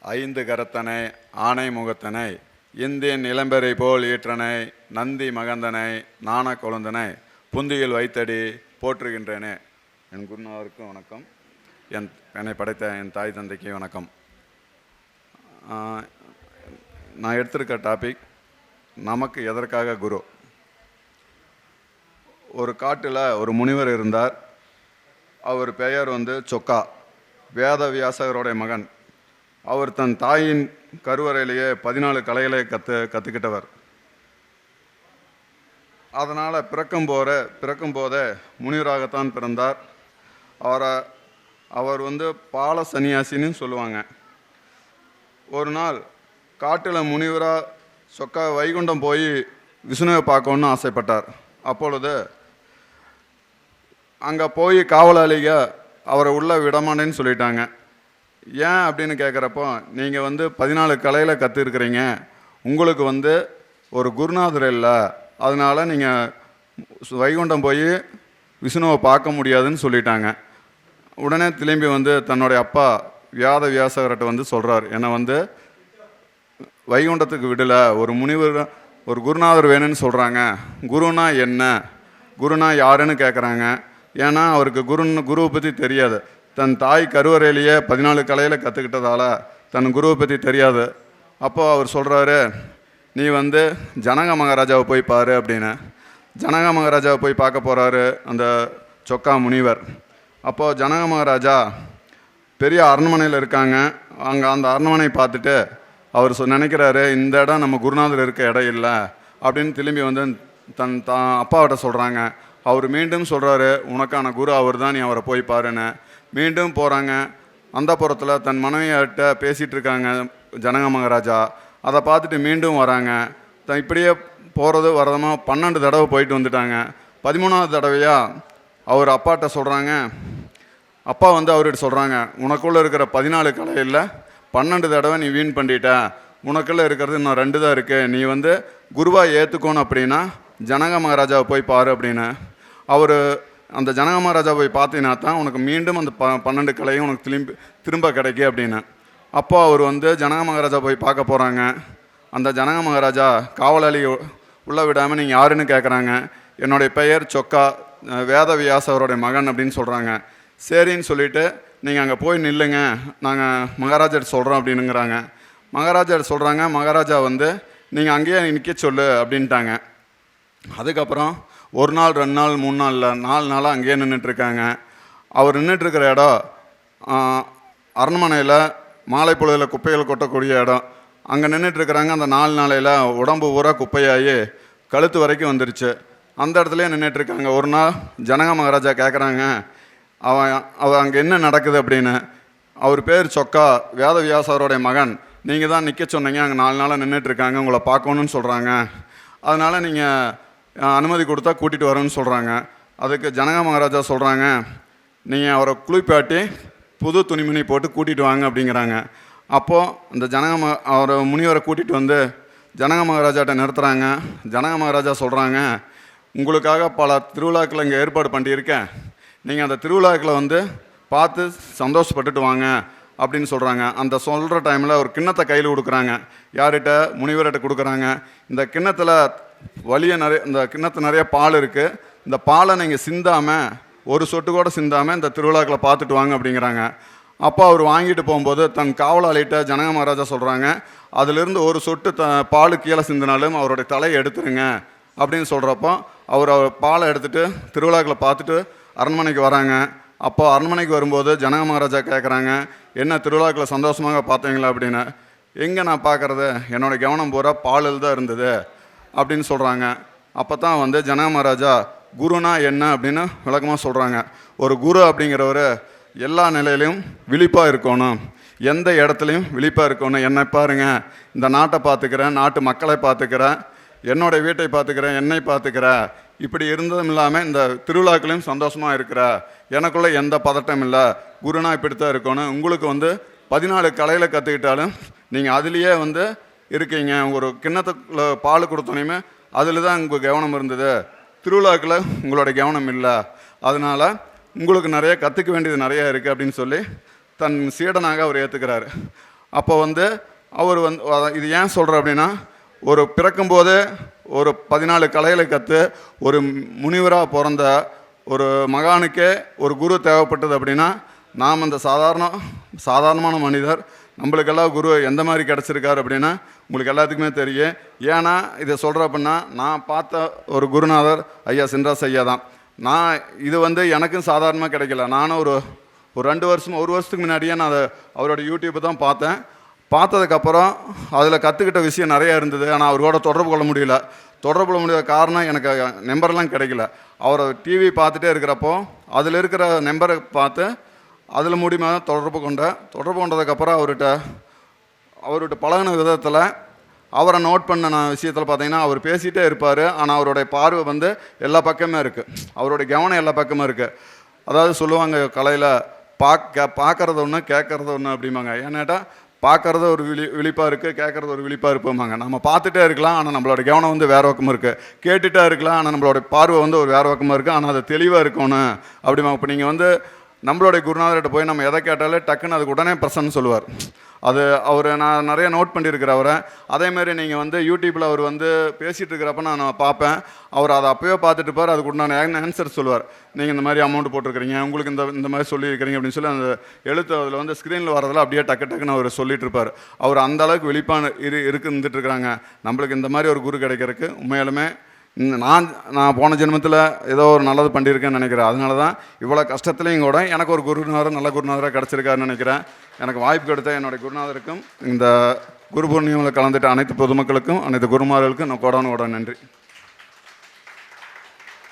ஐந்து கரத்தனை ஆனை முகத்தனை இந்தியன் இளம்பெறை போல் ஈற்றனை நந்தி மகந்தனை நாண கொழுந்தனை புந்தியில் வைத்தடி போற்றுகின்றேனே. என் குருநாதருக்கும் வணக்கம். என் என்னை படைத்த என் தாய் தந்தைக்கு வணக்கம். நான் எடுத்திருக்க டாபிக் நமக்கு எதற்காக குரு? ஒரு காட்டில் ஒரு முனிவர் இருந்தார். அவர் பெயர் வந்து சொக்கா. வேதவியாசகருடைய மகன். அவர் தன் தாயின் கருவறையிலேயே பதினாலு கலைகளை கற்று கற்றுக்கிட்டவர் அதனால் பிறக்கும் போற பிறக்கும் போதே முனிவராகத்தான் பிறந்தார். அவரை அவர் வந்து பால சன்னியாசின்னு சொல்லுவாங்க. ஒரு நாள் காட்டில் முனிவராக சொக்கா வைகுண்டம் போய் விஷ்ணுவை பார்க்கணுன்னு ஆசைப்பட்டார். அப்பொழுது அங்கே போய் காவலாளிக அவரை உள்ளே விடமாட்டேன்னு சொல்லிட்டாங்க. ஏன் அப்படின்னு கேட்குறப்போ நீங்கள் வந்து பதினாலு கலையில் கற்றுருக்குறீங்க உங்களுக்கு வந்து ஒரு குருநாதர் இல்லை. அதனால் நீங்கள் வைகுண்டம் போய் விஷ்ணுவை பார்க்க முடியாதுன்னு சொல்லிட்டாங்க. உடனே திரும்பி வந்து தன்னுடைய அப்பா வியாத வியாசகர்கிட்ட வந்து சொல்கிறார் என்னை வந்து வைகுண்டத்துக்கு விடலை. ஒரு முனிவர் ஒரு குருநாதர் வேணும்னு சொல்கிறாங்க குருனா என்ன? குருனா யாருன்னு கேட்குறாங்க ஏன்னா அவருக்கு குருன்னு குருவை பற்றி தெரியாது. தன் தாய் கருவறையிலேயே பதினாலு கலையில் கற்றுக்கிட்டதால தன் குருவை பற்றி தெரியாது. அப்போது அவர் சொல்கிறாரு நீ வந்து ஜனக மகாராஜாவை போய் பாரு அப்படின்னு. ஜனக மகாராஜாவை போய் பார்க்க போகிறாரு அந்த சொக்கா முனிவர். அப்போது ஜனக மகாராஜா பெரிய அரண்மனையில் இருக்காங்க. அங்கே அந்த அரண்மனையை பார்த்துட்டு அவர் சொ நினைக்கிறாரு இந்த இடம் நம்ம குருநாதர் இருக்க இடம் இல்லை அப்படின்னு திரும்பி வந்து தன் தா அப்பாவிட்ட சொல்கிறாங்க அவர் மீண்டும் சொல்கிறாரு உனக்கான குரு அவர் தான் நீ அவரை போய் பாருன்னு. மீண்டும் போகிறாங்க அந்த புறத்தில் தன் மனைவியார்கிட்ட பேசிகிட்டு இருக்காங்க ஜனக மகாராஜா. அதை பார்த்துட்டு மீண்டும் வராங்க. த இப்படியே போகிறது வரதமாக பன்னெண்டு தடவை போயிட்டு வந்துட்டாங்க. பதிமூணாவது தடவையாக அவர் அப்பாட்ட சொல்கிறாங்க அப்பா வந்து அவர்கிட்ட சொல்கிறாங்க உனக்குள்ளே இருக்கிற பதினாலு கலையில் பன்னெண்டு தடவை நீ வீண் பண்ணிட்ட. உனக்குள்ளே இருக்கிறது இன்னும் ரெண்டு தான் இருக்குது நீ வந்து குருவாக ஏற்றுக்கணும் அப்படின்னா ஜனக மகாராஜாவை போய் பாரு அப்படின்னு. அவர் அந்த ஜனக மகாராஜா போய் பார்த்தீங்கன்னா தான் உனக்கு மீண்டும் அந்த ப பன்னெண்டு கலையும் உனக்கு திரும்பி திரும்ப கிடைக்கும் அப்படின்னு. அப்போ அவர் வந்து ஜனக மகாராஜா போய் பார்க்க போகிறாங்க அந்த ஜனக மகாராஜா காவலாளி உள்ளே விடாமல் நீங்கள் யாருன்னு கேட்குறாங்க என்னுடைய பெயர் சொக்கா அஹ் அவருடைய மகன் அப்படின்னு சொல்கிறாங்க சரின்னு சொல்லிவிட்டு நீங்கள் அங்கே போய் நில்லுங்க. நாங்கள் மகாராஜர் சொல்கிறோம் அப்படின்னுங்கிறாங்க. மகாராஜர் சொல்கிறாங்க மகாராஜா வந்து நீங்கள் அங்கேயே நிற்க சொல்லு அப்படின்ட்டாங்க. அதுக்கப்புறம் ஒரு நாள் ரெண்டு நாள் மூணு நாளில் நாலு நாளாக அங்கேயே நின்றுட்டுருக்காங்க அவர் நின்றுட்டுருக்கிற இடம் அரண்மனையில் மாலை பொழுதில் குப்பைகள் கொட்டக்கூடிய இடம். அங்கே நின்றுட்டுருக்குறாங்க அந்த நாலு நாளையில் உடம்பு பூரா குப்பையாகி கழுத்து வரைக்கும் வந்துருச்சு. அந்த இடத்துலையே நின்றுட்டுருக்காங்க ஒரு நாள் ஜனக மகாராஜா கேட்குறாங்க அவன் அவன் அங்கே என்ன நடக்குது அப்படின்னு. அவர் பேர் சொக்கா வேதவியாசருடைய மகன். நீங்கள் தான் நிற்க சொன்னீங்க. அங்கே நாலு நாளாக நின்றுட்டுருக்காங்க உங்களை பார்க்கணுன்னு சொல்கிறாங்க அதனால் நீங்கள் அனுமதி கொடுத்தா கூட்டிகிட்டு வரேன்னு சொல்கிறாங்க அதுக்கு ஜனக மகாராஜா சொல்கிறாங்க நீங்கள் அவரை குளிப்பாட்டி புது துணிமணி போட்டு கூட்டிகிட்டு வாங்க அப்படிங்கிறாங்க. அப்போது அந்த ஜனக ம அவரை முனிவரை கூட்டிகிட்டு வந்து ஜனக மகாராஜாட்ட நிறுத்துகிறாங்க ஜனக மகாராஜா சொல்கிறாங்க உங்களுக்காக பல திருவிழாக்களை இங்கே ஏற்பாடு பண்ணியிருக்கேன். நீங்கள் அந்த திருவிழாக்களை வந்து பார்த்து சந்தோஷப்பட்டுட்டு வாங்க. அப்படின்னு சொல்கிறாங்க அந்த சொல்கிற டைமில் ஒரு கிண்ணத்தை கையில் கொடுக்குறாங்க. யார்கிட்ட? முனிவர்கிட்ட கொடுக்குறாங்க. இந்த கிண்ணத்தில் வலிய நிறைய இந்த கிண்ணத்தில் நிறைய பால் இருக்குது இந்த பாலை நீங்கள் சிந்தாமல் ஒரு சொட்டு கூட சிந்தாமல் இந்த திருவிழாக்களை பார்த்துட்டு வாங்க அப்படிங்கிறாங்க. அப்போ அவர் வாங்கிட்டு போகும்போது தன் காவலாளிகிட்ட ஜனக மகாராஜா சொல்கிறாங்க அதிலிருந்து ஒரு சொட்டு த பால் கீழே சிந்தினாலும் அவருடைய தலையை எடுத்துருங்க. அப்படின்னு சொல்கிறப்போ அவர் அவர் பாலை எடுத்துகிட்டு திருவிழாக்களை பார்த்துட்டு அரண்மனைக்கு வராங்க. அப்போ அரண்மனைக்கு வரும்போது ஜனக மகாராஜா கேட்குறாங்க என்ன திருவிழாக்களை சந்தோஷமாக பார்த்தீங்களா? அப்படின்னு. எங்கே நான் பார்க்குறது? என்னோட கவனம் பூரா பாலில் தான் இருந்தது அப்படின்னு சொல்கிறாங்க அப்போ தான் வந்து ஜனக மகாராஜா குருனா என்ன? அப்படின்னு விளக்கமாக சொல்கிறாங்க ஒரு குரு அப்படிங்கிறவர் எல்லா நிலையிலையும் விழிப்பாக இருக்கணும். எந்த இடத்துலையும் விழிப்பாக இருக்கணும். என்னை பாருங்க இந்த நாட்டை பார்த்துக்கிறேன் நாட்டு மக்களை பார்த்துக்கிறேன் என்னோடய வீட்டை பார்த்துக்கிறேன் என்னை பார்த்துக்கிறேன். இப்படி இருந்ததும் இல்லாமல் இந்த திருவிழாக்களையும் சந்தோஷமாக இருக்கிற எனக்குள்ளே எந்த பதட்டம் இல்லை. குருனா இப்படி தான் இருக்கணும். உங்களுக்கு வந்து பதினாலு கலையில் கற்றுக்கிட்டாலும் நீங்கள் அதுலேயே வந்து இருக்கீங்க. ஒரு கிண்ணத்துக்குள்ள பால் கொடுத்தோனையுமே அதில் தான் உங்கள் கவனம் இருந்தது. திருவிழாக்கில் உங்களோட கவனம் இல்லை. அதனால் உங்களுக்கு நிறைய கற்றுக்க வேண்டியது நிறைய இருக்குது அப்படின்னு சொல்லி தன் சீடனாக அவர் ஏற்றுக்கிறாரு அப்போ வந்து அவர் வந்து இது ஏன் சொல்கிறார் அப்படின்னா ஒரு பிறக்கும்போது ஒரு பதினாலு கலைகளை கற்று ஒரு முனிவராக பிறந்த ஒரு மகானுக்கே ஒரு குரு தேவைப்பட்டது அப்படின்னா நாம் அந்த சாதாரண சாதாரணமான மனிதர் நம்மளுக்கெல்லாம் குரு எந்த மாதிரி கிடச்சிருக்காரு அப்படின்னா உங்களுக்கு எல்லாத்துக்குமே தெரியும். ஏன்னா இதை சொல்கிற அப்படின்னா நான் பார்த்த ஒரு குருநாதர் ஐயா சின்ராஸ் ஐயா தான். நான் இது வந்து எனக்கும் சாதாரணமாக கிடைக்கல. நானும் ஒரு ஒரு ரெண்டு வருஷம் ஒரு வருஷத்துக்கு முன்னாடியே நான் அதை அவரோட யூடியூப்பை தான் பார்த்தேன். பார்த்ததுக்கப்புறம் அதில் கற்றுக்கிட்ட விஷயம் நிறையா இருந்தது. ஆனால் அவரோட தொடர்பு கொள்ள முடியல. தொடர்பு முடியாத காரணம் எனக்கு நம்பர்லாம் கிடைக்கல. அவரை டிவி பார்த்துட்டே இருக்கிறப்போ அதில் இருக்கிற நம்பரை பார்த்து அதில் மூலியமாக தான் தொடர்பு கொண்டேன் தொடர்பு கொண்டதுக்கப்புறம் அவர்கிட்ட அவர்கிட்ட பழகின விதத்தில் அவரை நோட் பண்ண நான் விஷயத்தில் பார்த்தீங்கன்னா அவர் பேசிகிட்டே இருப்பார். ஆனால் அவருடைய பார்வை வந்து எல்லா பக்கமே இருக்குது அவருடைய கவனம் எல்லா பக்கமும் இருக்குது அதாவது சொல்லுவாங்க கலையில் பார்க்க பார்க்கறது ஒன்று கேட்கறது ஒன்று அப்படிம்பாங்க. ஏன்னாட்டா பார்க்குறது ஒரு விழி விழிப்பாக இருக்குது கேட்குறது ஒரு விழிப்பாக இருப்போமாங்க நம்ம பார்த்துட்டே இருக்கலாம் ஆனால் நம்மளோட கவனம் வந்து வேறு பக்கமாக இருக்குது கேட்டுகிட்டே இருக்கலாம் ஆனால் நம்மளோட பார்வை வந்து ஒரு வேறு பக்கமாக இருக்குது ஆனால் அது தெளிவாக இருக்கணும். அப்படிமா இப்போ நீங்கள் வந்து நம்மளுடைய குருநாதர்கிட்ட போய் நம்ம எதை கேட்டாலே டக்குன்னு அதுக்கு உடனே பிரசன்னு சொல்லுவார். அது அவர் நான் நிறைய நோட் பண்ணியிருக்கிறேன் அவரை. அதேமாரி நீங்கள் வந்து யூடியூப்பில் அவர் வந்து பேசிகிட்டு இருக்கிறப்ப நான் பார்ப்பேன். அவர் அதை அப்போயே பார்த்துட்டு பார் அதுக்கு உண்டான ஆன்சர் சொல்லுவார். நீங்கள் இந்த மாதிரி அமௌண்ட் போட்டிருக்கிறீங்க. உங்களுக்கு இந்த இந்த மாதிரி சொல்லியிருக்கிறீங்க அப்படின்னு சொல்லி அந்த எழுத்து அதில் வந்து ஸ்க்ரீனில் வரதில் அப்படியே டக்கு டக்குன்னு அவர் சொல்லிட்டு இருப்பார். அவர் அந்த அளவுக்கு விழிப்பான இரு இருக்கு இருந்துட்டு இருக்கிறாங்க நம்மளுக்கு இந்த மாதிரி ஒரு குரு கிடைக்கிறதுக்கு உண்மையாலுமே நான் நான் போன ஜென்மத்தில் ஏதோ ஒரு நல்லது பண்ணியிருக்கேன்னு நினைக்கிறேன். அதனால தான் இவ்வளோ கஷ்டத்துலேயும் கூட எனக்கு ஒரு குருநாதர் நல்ல குருநாதராக கிடச்சிருக்காருன்னு நினைக்கிறேன். எனக்கு வாய்ப்பு கொடுத்த என்னுடைய குருநாதருக்கும் இந்த குரு பூர்ணியமில் கலந்துட்ட அனைத்து பொதுமக்களுக்கும் அனைத்து குருமார்களுக்கும் நான் கோடான கோட நன்றி.